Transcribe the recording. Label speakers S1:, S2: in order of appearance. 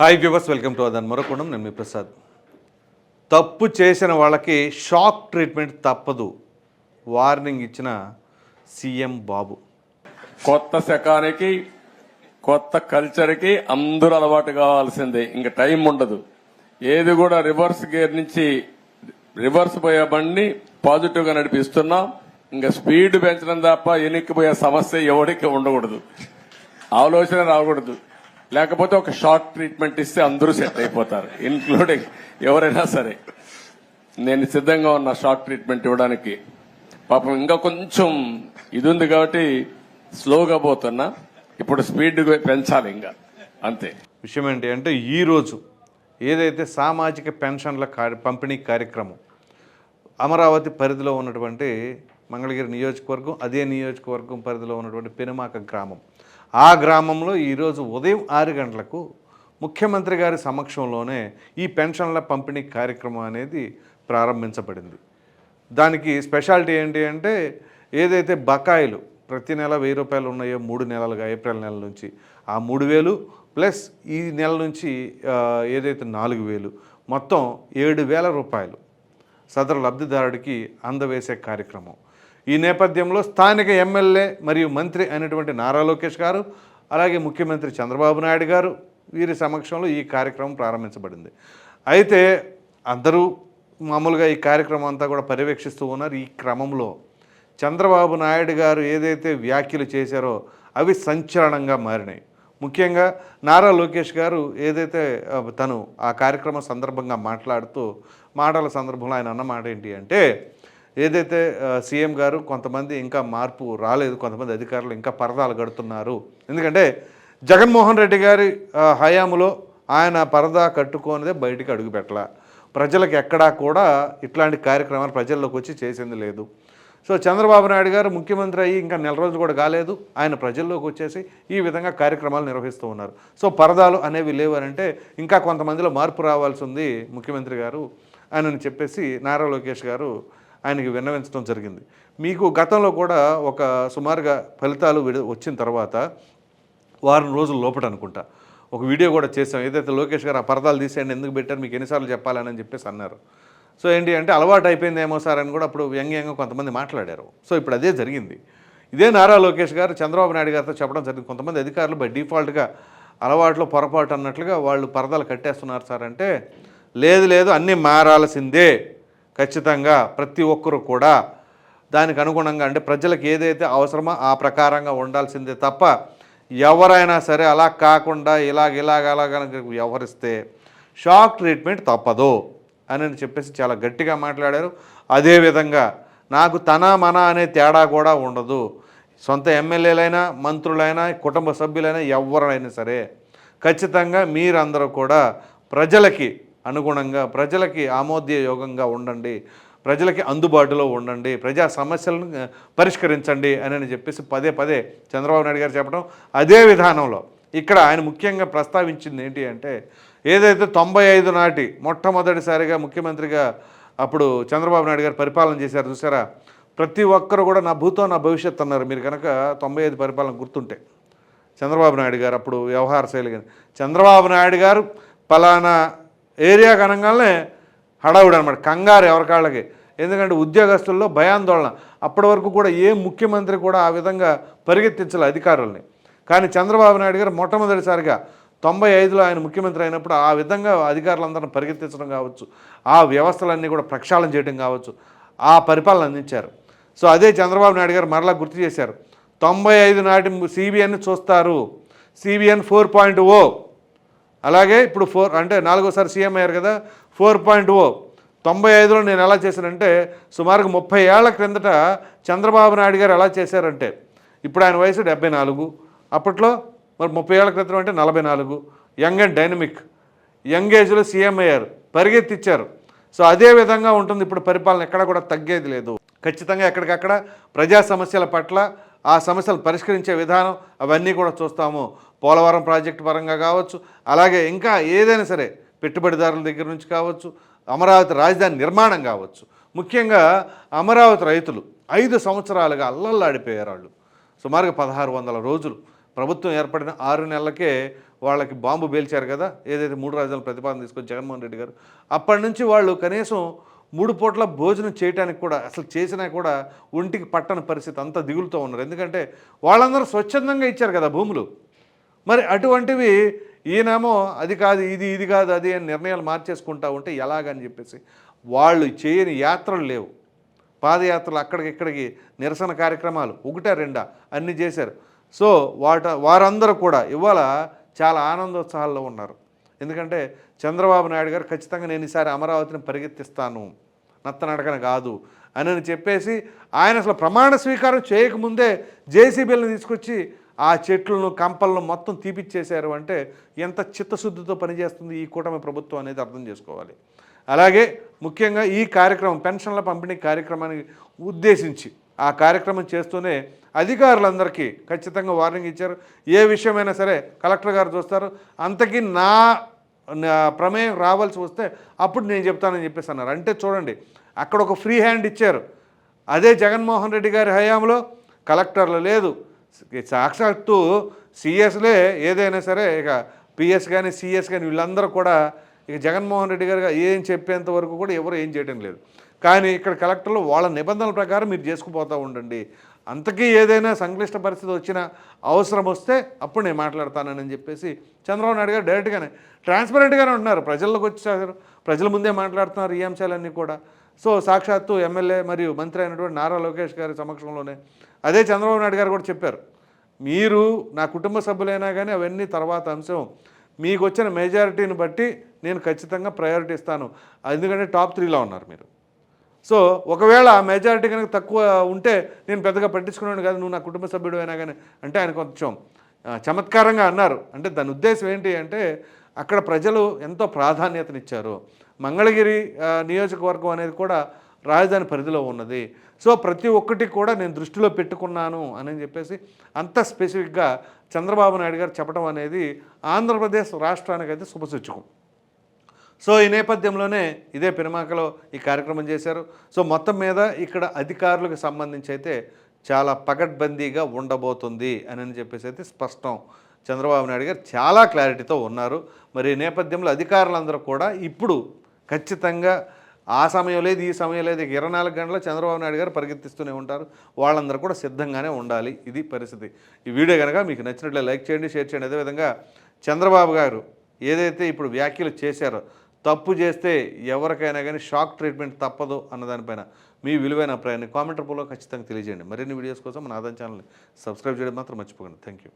S1: Hi viewers welcome to అదన్ మరొకడం నేను మీ ప్రసాద్. తప్పు చేసిన వాళ్ళకి షాక్ ట్రీట్మెంట్ తప్పదు. వార్నింగ్ ఇచ్చిన సీఎం బాబు.
S2: కొత్త శకానికి కొత్త కల్చర్కి అందరూ అలవాటు కావాల్సిందే. ఇంకా టైం ఉండదు. ఏది కూడా రివర్స్ గేర్ నుంచి రివర్స్ పోయే బండిని పాజిటివ్గా నడిపిస్తున్నాం. ఇంకా స్పీడ్ పెంచడం తప్ప ఎనిక్కిపోయే సమస్య ఎవరికి ఉండకూడదు. ఆలోచన రాకూడదు. లేకపోతే ఒక షార్ట్ ట్రీట్మెంట్ ఇస్తే అందరూ సెట్ అయిపోతారు ఇన్క్లూడింగ్ ఎవరైనా సరే. నేను సిద్ధంగా ఉన్న షార్ట్ ట్రీట్మెంట్ ఇవ్వడానికి. పాపం ఇంకా కొంచెం ఇది ఉంది కాబట్టి స్లోగా పోతున్నా. ఇప్పుడు స్పీడ్ పెంచాలి ఇంకా. అంతే.
S1: విషయం ఏంటి అంటే ఈరోజు ఏదైతే సామాజిక పెన్షన్ల కార్య పంపిణీ కార్యక్రమం అమరావతి పరిధిలో ఉన్నటువంటి మంగళగిరి నియోజకవర్గం అదే నియోజకవర్గం పరిధిలో ఉన్నటువంటి పెనుమాక గ్రామం. ఆ గ్రామంలో ఈరోజు ఉదయం ఆరు గంటలకు ముఖ్యమంత్రి గారి సమక్షంలోనే ఈ పెన్షన్ల పంపిణీ కార్యక్రమం అనేది ప్రారంభించబడింది. దానికి స్పెషాలిటీ ఏంటి అంటే ఏదైతే బకాయిలు ప్రతి నెల వెయ్యి రూపాయలు ఉన్నాయో మూడు నెలలుగా ఏప్రిల్ నెల నుంచి ఆ మూడు వేలు ప్లస్ ఈ నెల నుంచి ఏదైతే నాలుగు వేలు మొత్తం ఏడు వేల రూపాయలు సదరు లబ్ధిదారుడికి అందవేసే కార్యక్రమం. ఈ నేపథ్యంలో స్థానిక ఎమ్మెల్యే మరియు మంత్రి అయినటువంటి నారా లోకేష్ గారు అలాగే ముఖ్యమంత్రి చంద్రబాబు నాయుడు గారు వీరి సమక్షంలో ఈ కార్యక్రమం ప్రారంభించబడింది. అయితే అందరూ మామూలుగా ఈ కార్యక్రమం అంతా కూడా పర్యవేక్షిస్తూ ఉన్నారు. ఈ క్రమంలో చంద్రబాబు నాయుడు గారు ఏదైతే వ్యాఖ్యలు చేశారో అవి సంచలనంగా మారినాయి. ముఖ్యంగా నారా లోకేష్ గారు ఏదైతే తను ఆ కార్యక్రమం సందర్భంగా మాట్లాడుతూ మాటల సందర్భంలో ఆయన అన్న మాట ఏంటి అంటే ఏదైతే సీఎం గారు కొంతమంది ఇంకా మార్పు రాలేదు కొంతమంది అధికారులు ఇంకా పరదాలు కడుతున్నారు ఎందుకంటే జగన్మోహన్ రెడ్డి గారి హయాములో ఆయన పరదా కట్టుకోనిదే బయటికి అడుగుపెట్టల ప్రజలకు ఎక్కడా కూడా ఇట్లాంటి కార్యక్రమాలు ప్రజల్లోకి వచ్చి చేసింది లేదు. సో చంద్రబాబు నాయుడు గారు ముఖ్యమంత్రి అయ్యి ఇంకా నెల రోజులు కూడా కాలేదు. ఆయన ప్రజల్లోకి వచ్చేసి ఈ విధంగా కార్యక్రమాలు నిర్వహిస్తూ ఉన్నారు. సో పరదాలు అనేవి లేవనంటే ఇంకా కొంతమందిలో మార్పు రావాల్సి ఉంది ముఖ్యమంత్రి గారు. ఆయనని చెప్పేసి నారా లోకేష్ గారు ఆయనకి విన్నవించడం జరిగింది. మీకు గతంలో కూడా ఒక సుమారుగా ఫలితాలు వచ్చిన తర్వాత వారం రోజుల లోపట అనుకుంటా ఒక వీడియో కూడా చేసాం ఏదైతే లోకేష్ గారు ఆ పరదాలు తీసేయండి ఎందుకు పెట్టారు మీకు ఎన్నిసార్లు చెప్పాలని చెప్పేసి అన్నారు. సో ఏంటి అంటే అలవాటు అయిపోయిందేమో సార్ అని కూడా అప్పుడు వ్యంగ్యంగా కొంతమంది మాట్లాడారు. సో ఇప్పుడు అదే జరిగింది. ఇదే నారా లోకేష్ గారు చంద్రబాబు నాయుడు గారితో చెప్పడం జరిగింది. కొంతమంది అధికారులు బై డిఫాల్ట్గా అలవాట్లో పొరపాటు అన్నట్లుగా వాళ్ళు పరదాలు కట్టేస్తున్నారు సార్ అంటే లేదు లేదు అన్నీ మారాల్సిందే. ఖచ్చితంగా ప్రతి ఒక్కరు కూడా దానికి అనుగుణంగా అంటే ప్రజలకు ఏదైతే అవసరమో ఆ ప్రకారంగా ఉండాల్సిందే తప్ప ఎవరైనా సరే అలా కాకుండా ఇలాగ ఇలాగ అలాగ వ్యవహరిస్తే షాక్ ట్రీట్మెంట్ తప్పదు అని చెప్పేసి చాలా గట్టిగా మాట్లాడారు. అదేవిధంగా నాకు తన మన అనే తేడా కూడా ఉండదు. సొంత ఎమ్మెల్యేలైనా మంత్రులైనా కుటుంబ సభ్యులైనా ఎవరైనా సరే ఖచ్చితంగా మీరందరూ కూడా ప్రజలకి అనుగుణంగా ప్రజలకి ఆమోదయోగంగా ఉండండి ప్రజలకి అందుబాటులో ఉండండి ప్రజా సమస్యలను పరిష్కరించండి అని అని చెప్పేసి పదే పదే చంద్రబాబు నాయుడు గారు చెప్పడం అదే విధానంలో. ఇక్కడ ఆయన ముఖ్యంగా ప్రస్తావించింది ఏంటి అంటే ఏదైతే తొంభై ఐదు నాటి మొట్టమొదటిసారిగా ముఖ్యమంత్రిగా అప్పుడు చంద్రబాబు నాయుడు గారు పరిపాలన చేశారు చూసారా? ప్రతి ఒక్కరు కూడా నా భూతో నా భవిష్యత్ అన్నారు. మీరు కనుక తొంభై ఐదు పరిపాలన గుర్తుంటే చంద్రబాబు నాయుడు గారు అప్పుడు వ్యవహార శైలి చంద్రబాబు నాయుడు గారు పలానా ఏరియా కనగానే హడావుడు అనమాట కంగారు ఎవరికాళ్ళకి ఎందుకంటే ఉద్యోగస్తుల్లో భయాందోళన. అప్పటి వరకు కూడా ఏ ముఖ్యమంత్రి కూడా ఆ విధంగా పరిగెత్తించాలి అధికారుల్ని. కానీ చంద్రబాబు నాయుడు గారు మొట్టమొదటిసారిగా తొంభై ఐదులో ఆయన ముఖ్యమంత్రి అయినప్పుడు ఆ విధంగా అధికారులందరిని పరిగెత్తించడం కావచ్చు ఆ వ్యవస్థలన్నీ కూడా ప్రక్షాళన చేయడం కావచ్చు ఆ పరిపాలన అందించారు. సో అదే చంద్రబాబు నాయుడు గారు మరలా గుర్తు చేశారు. తొంభై ఐదు నాటి సిబిఎన్ చూస్తారు. సిబిఎన్ ఫోర్ పాయింట్ ఓ అలాగే ఇప్పుడు ఫోర్ అంటే నాలుగోసారి సీఎం అయ్యారు కదా ఫోర్ పాయింట్ ఓ. తొంభై ఐదులో నేను ఎలా చేశానంటే సుమారుగా ముప్పై ఏళ్ళ క్రిందట చంద్రబాబు నాయుడు గారు ఎలా చేశారంటే ఇప్పుడు ఆయన వయసు డెబ్బై నాలుగు. అప్పట్లో మరి ముప్పై ఏళ్ళ క్రితం అంటే నలభై నాలుగు. Young and dynamic. యంగ్ ఏజ్లో సీఎం అయ్యారు పరిగెత్తిచ్చారు. సో అదే విధంగా ఉంటుంది ఇప్పుడు పరిపాలన ఎక్కడ కూడా తగ్గేది లేదు. ఖచ్చితంగా ఎక్కడికక్కడ ప్రజా సమస్యల పట్ల ఆ సమస్యలు పరిష్కరించే విధానం అవన్నీ కూడా చూస్తాము. పోలవరం ప్రాజెక్టు పరంగా కావచ్చు అలాగే ఇంకా ఏదైనా సరే పెట్టుబడిదారుల దగ్గర నుంచి కావచ్చు అమరావతి రాజధాని నిర్మాణం కావచ్చు. ముఖ్యంగా అమరావతి రైతులు ఐదు సంవత్సరాలుగా అల్లల్లాడిపోయారు వాళ్ళు. సుమారుగా పదహారు వందల రోజులు. ప్రభుత్వం ఏర్పడిన ఆరు నెలలకే వాళ్ళకి బాంబు పేల్చారు కదా ఏదైతే మూడు రాజధాని ప్రతిపాదన తీసుకొని జగన్మోహన్ రెడ్డి గారు. అప్పటి నుంచి వాళ్ళు కనీసం మూడు పూట్ల భోజనం చేయడానికి కూడా అసలు చేసినా కూడా ఒంటికి పట్టని పరిస్థితి అంత దిగులుతో ఉన్నారు. ఎందుకంటే వాళ్ళందరూ స్వచ్ఛందంగా ఇచ్చారు కదా భూములు. మరి అటువంటివి ఈయనేమో అది కాదు ఇది ఇది కాదు అది అని నిర్ణయాలు మార్చేసుకుంటా ఉంటే ఎలాగని చెప్పేసి వాళ్ళు చేయని యాత్రలు లేవు. పాదయాత్రలు అక్కడికి ఇక్కడికి నిరసన కార్యక్రమాలు ఒకటా రెండా అన్నీ చేశారు. సో వాట వారందరూ కూడా ఇవాళ చాలా ఆనందోత్సాహాల్లో ఉన్నారు. ఎందుకంటే చంద్రబాబు నాయుడు గారు ఖచ్చితంగా నేను ఈసారి అమరావతిని పరిగెత్తిస్తాను నత్తనడకన కాదు అని చెప్పేసి ఆయన అసలు ప్రమాణ స్వీకారం చేయకముందే జేసీబీలను తీసుకొచ్చి ఆ చెట్లను కంపలను మొత్తం తీపిచ్చేశారు అంటే ఎంత చిత్తశుద్ధితో పనిచేస్తుంది ఈ కూటమి ప్రభుత్వం అనేది అర్థం చేసుకోవాలి. అలాగే ముఖ్యంగా ఈ కార్యక్రమం పెన్షన్ల పంపిణీ కార్యక్రమానికి ఉద్దేశించి ఆ కార్యక్రమం చేస్తూనే అధికారులందరికీ ఖచ్చితంగా వార్నింగ్ ఇచ్చారు. ఏ విషయమైనా సరే కలెక్టర్ గారు చూస్తారు అంతకీ నా నా ప్రమేయం రావాల్సి వస్తే అప్పుడు నేను చెప్తానని చెప్పేసి అన్నారు. అంటే చూడండి అక్కడ ఒక ఫ్రీ హ్యాండ్ ఇచ్చారు. అదే జగన్మోహన్ రెడ్డి గారి హయాంలో కలెక్టర్లు లేదు. సాక్షాత్తు సిఎస్లే ఏదైనా సరే ఇక పిఎస్ కానీ సిఎస్ కానీ వీళ్ళందరూ కూడా ఇక జగన్మోహన్ రెడ్డి గారు ఏం చెప్పేంత వరకు కూడా ఎవరు ఏం చేయడం లేదు. కానీ ఇక్కడ కలెక్టర్లు వాళ్ళ నిబంధనల ప్రకారం మీరు చేసుకుపోతూ ఉండండి. అంతకీ ఏదైనా సంక్లిష్ట పరిస్థితి వచ్చిన అవసరం వస్తే అప్పుడు నేను మాట్లాడతానని చెప్పేసి చంద్రబాబు నాయుడు గారు డైరెక్ట్గానే ట్రాన్స్పరెంట్గానే ఉంటున్నారు. ప్రజల్లోకి వచ్చేసారు. ప్రజల ముందే మాట్లాడుతున్నారు ఈ అంశాలన్నీ కూడా. సో సాక్షాత్తు ఎమ్మెల్యే మరియు మంత్రి అయినటువంటి నారా లోకేష్ గారి సమక్షంలోనే అదే చంద్రబాబు నాయుడు గారు కూడా చెప్పారు మీరు నా కుటుంబ సభ్యులైనా కానీ అవన్నీ తర్వాత అంశం. మీకు వచ్చిన మెజారిటీని బట్టి నేను ఖచ్చితంగా ప్రయారిటీ ఇస్తాను. ఎందుకంటే టాప్ త్రీలో ఉన్నారు మీరు. సో ఒకవేళ మెజారిటీ కనుక తక్కువ ఉంటే నేను పెద్దగా పట్టించుకున్నాను కాదు నువ్వు నా కుటుంబ సభ్యుడు అయినా కానీ అంటే ఆయన కొంచెం చమత్కారంగా అన్నారు. అంటే దాని ఉద్దేశం ఏంటి అంటే అక్కడ ప్రజలు ఎంతో ప్రాధాన్యతనిచ్చారు. మంగళగిరి నియోజకవర్గం అనేది కూడా రాజధాని పరిధిలో ఉన్నది. సో ప్రతి ఒక్కటి కూడా నేను దృష్టిలో పెట్టుకున్నాను అని చెప్పేసి అంత స్పెసిఫిక్గా చంద్రబాబు నాయుడు గారు చెప్పడం అనేది ఆంధ్రప్రదేశ్ రాష్ట్రానికైతే శుభసూచకం. సో ఈ నేపథ్యంలోనే ఇదే పెనుమాకలో ఈ కార్యక్రమం చేశారు. సో మొత్తం మీద ఇక్కడ అధికారులకు సంబంధించి అయితే చాలా పకడ్బందీగా ఉండబోతుంది అని అని చెప్పేసి అయితే స్పష్టం చంద్రబాబు నాయుడు గారు చాలా క్లారిటీతో ఉన్నారు. మరి ఈ నేపథ్యంలో అధికారులందరూ కూడా ఇప్పుడు ఖచ్చితంగా ఆ సమయం లేదు ఈ సమయం లేదు ఇక ఇరవై నాలుగు గంటల చంద్రబాబు నాయుడు గారు పరిగెత్తిస్తూనే ఉంటారు. వాళ్ళందరూ కూడా సిద్ధంగానే ఉండాలి. ఇది పరిస్థితి. ఈ వీడియో కనుక మీకు నచ్చినట్లే లైక్ చేయండి షేర్ చేయండి. అదేవిధంగా చంద్రబాబు గారు ఏదైతే ఇప్పుడు వ్యాఖ్యలు చేశారో తప్పు చేస్తే ఎవరికైనా కానీ షాక్ ట్రీట్మెంట్ తప్పదు అన్న దానిపైన మీ విలువైన అభిప్రాయాన్ని కామెంట్ రూపంలో ఖచ్చితంగా తెలియజేయండి. మరిన్ని వీడియోస్ కోసం మన ఆదాయం ఛానల్ని సబ్స్క్రైబ్ చేయడం మాత్రం మర్చిపోకండి. Thank you